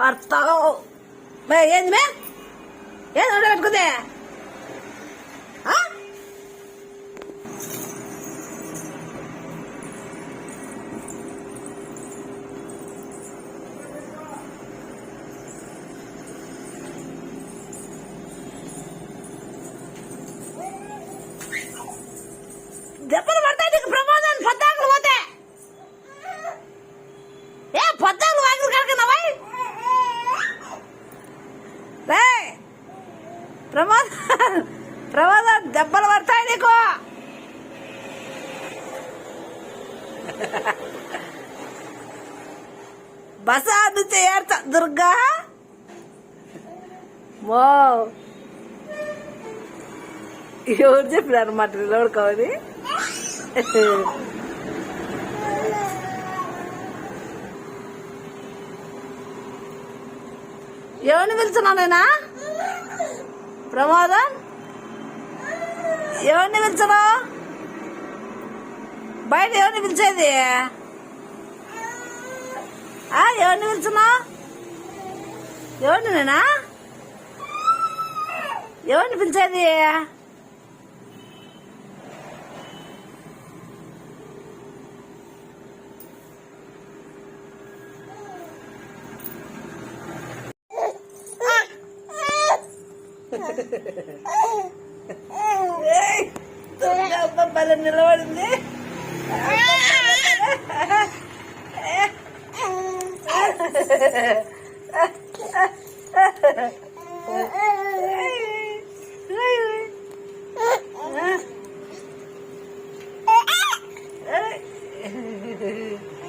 పడతావు ఏంది మే ఏం ఉండ ఆ? దెబ్బలు పడతాయి నీకు ప్రమాదం పద్దాకులు పోతే ఏ పద్దాకులు వాకిలు కడుకున్నావా రే ప్రమాదం ప్రమాదం దెబ్బలు పడతాయి నీకు. బస నుంచి ఏర్తా దుర్గా ఎవరు చెప్పినారు మాట నిలబడు కావాలి ఎవరిని పిలుచున్నావు నేనా? ప్రమాదం? ఎవరిని పిలిచినావు బయట ఎవరిని పిలిచేది? ఆ, ఎవరిని పిలుచున్నావు ఎవరిని నేనా? ఎవరిని పిలిచేది? Ay! Tumaw pa pala nalawa niya. Hehehehe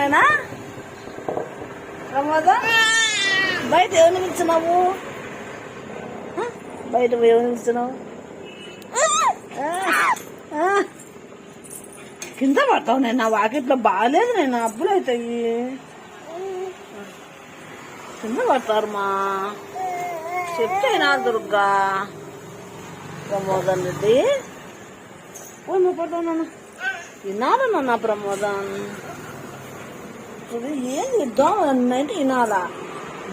నాయనా ప్రమాదం? బయట ఎవరిని పిలిచినావు బయట ఎవరిని పిలిచినావు కింద పడతావు నేను నా వాకిట్లో బాగాలేదు నేను అబ్బులు అవుతాయి. కింద పడతారు మా. చెప్తేనా దుర్గా. ప్రమోదం రెడ్డి ఓ నువ్వు పడతావు నాన్న. విన్నాను నాన్న ప్రమోదం. ఇది ఏంది దోమలు ఉన్నాయంటే వినాలా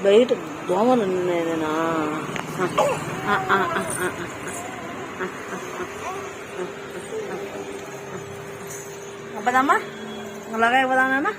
బయట దోమలు ఉన్నాయినా అబ్బదమ్మా అలాగే ఇవ్వదానా